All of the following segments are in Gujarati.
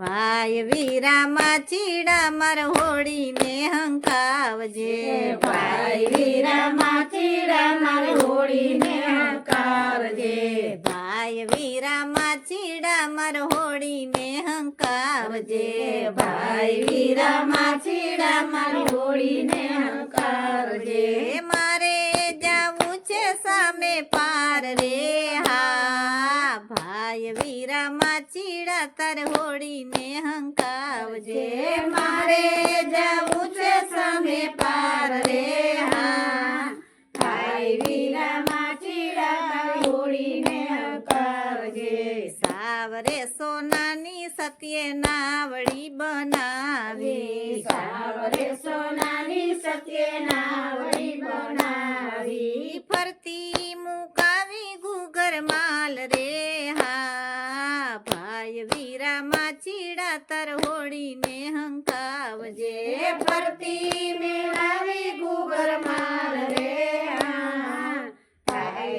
ભાઈ વીરામાં ચીડા માર હોળીને હંકાવજે. ભાઈ વીરામાં ચીડા મારી હોળીને હંકાવજે. ભાઈ વીરામાં ચીડા માર હોળીને હંકાવજે. ભાઈ વીરામાં ચીડા મારી હોળીને હંકાવજે. એ ચીડા તાર હોળીને હંકાવજે. મારે જવું છે ભાઈ વીરામાં ચીડા તર હોળીને હંકાવજે ફરતી મેળાવી ગુગર માલ રે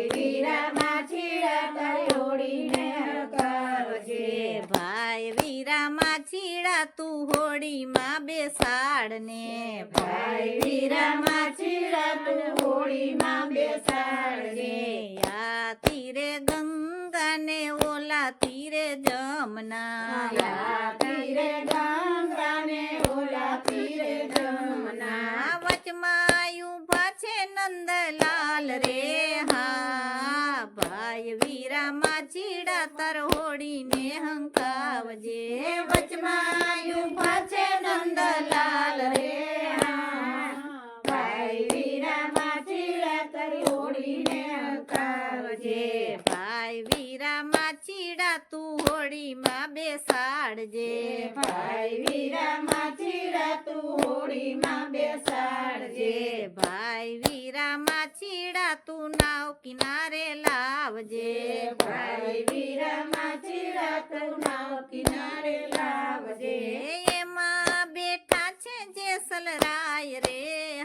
વીરામાં ચીડા તારી હોળીને હંકારજે. ભાઈ વીરામાં ચીડા તું હોળીમાં બેસાડને ભાઈ વીરામાં ચીડા તું. આ તીરે તીરે જમના તીરે ગંગાને ઓલા તીરે જમના. વચમાં ઊભા છે નંદલાલ રે હા. ભાઈ વીરામાં ચીડા તર હોળીને હંકાવજે. વચમાં ઊભા છે નંદલાલ રે હા. ભાઈ વીરામાં ચીડા તારી હોળીને હંકારજે. ભાઈ વીરામાં ચીડા તું બેસાડજે ભાઈ વીરામાં ચીડા તું હોળીમાં બેસાડજે. ભાઈ વીરામાં ચીડા તું નાવ કિનારે લાવજે ભાઈ વીરામાં ચીડા તું નાવ કિનારે લાવજે. એમાં બેઠા છે જેસલરાય રે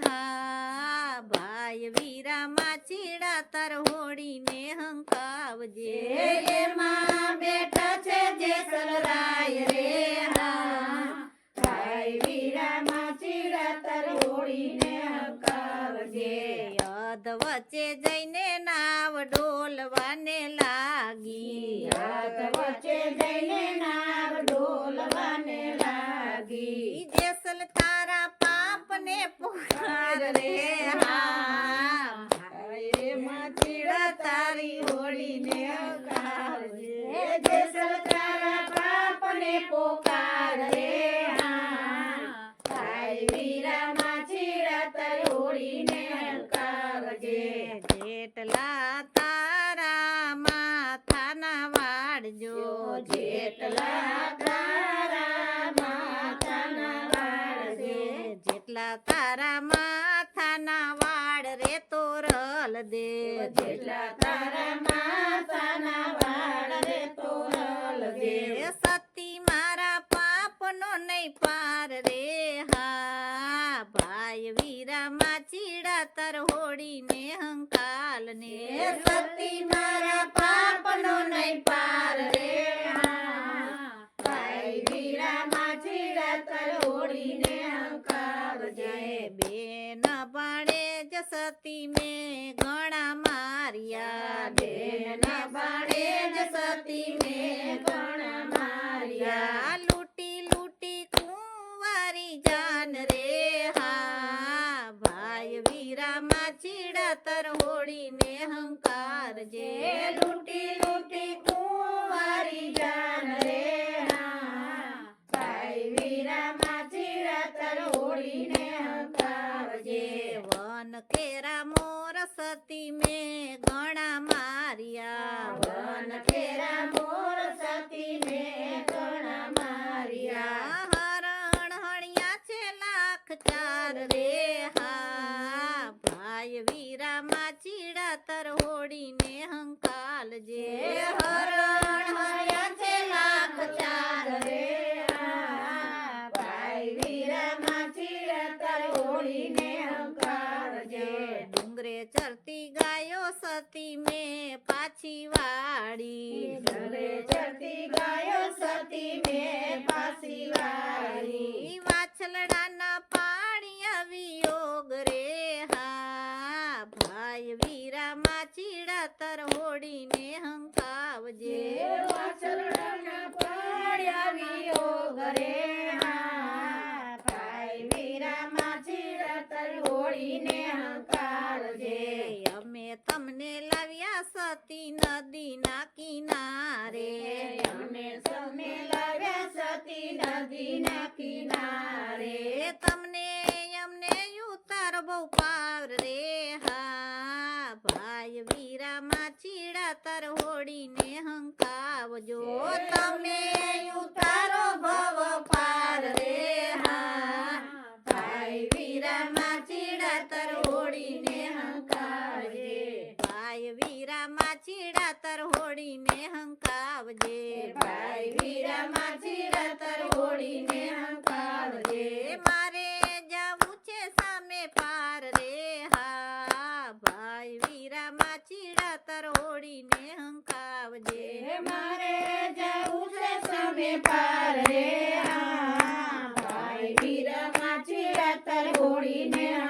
હા ભાઈ વીરામાં ચીડા તર હોડીને હંકાવજે વચ્ચે જઈને નાવ ડોલવાને લાગી હાથ વચ્ચે જઈને નાવ ડોલવાને લાગી. જેસલ તારા પાપને પુકાર રે તારા માથાના વાળ રે તોરલ દે. જેટલા તારા માથાના વાળ રે તોરલ દે. સતી મારા પાપનો નહીં પાર રે હા. ભાઈ વીરામાં ચીડા તર હોળીને હંકાલ ને સતી સતી મેં ગણા માર્યા બેના બાણે જ સતી મેં ગણા માર્યા. લૂટી લૂટી કુંવારી જાન રે હા, ભાઈ વીરામાં ચીડા તર હોળીને હંકાર જે લૂટી લૂટી કુંવારી જાન રે હા. ભાઈ વીરામાં ચીડા તારી હોળીને હંકારજે. કેરા મોર સતી મેં ઘણા માર્યા. વન કેરા સતી મેં પાછી વાળી. ઘરે જતી ગાયો સતી મેં પાછી વાળી. વાછલડાના પાણી આવી યોગ રે હા. ભાઈ વીરા માચીડા તર હોડીને હંકાવજે. વાછલડાના પાણી આવી યોગ રે હા. ભાઈ વીરા માચીડા તર હોડીને હંકાવજે. તમને લાવ્યા સતી નદીના કિનારે. અમને સૌને લાવ્યા સતી નદીના કિનારે. તમને અમને ઉતાર બહુ પાર રે. હા ભાઈ વીરામાં ચીડાતર હોડીને હંકાવજો. ચીડાતર હોડીને હંકાવજે. ભાઈ વીરામાં ચીડાતર હોળીને હંકારજે હંકાવજે મારે જવું છે સામે પાર રે. હા ભાઈ વીરામાં ચીડાતર હોડીને હંકાવજે. મારે જવું છે સામે પાર રે. હા ભાઈ વીરામાં ચીડાતર હોળીને હંકારજે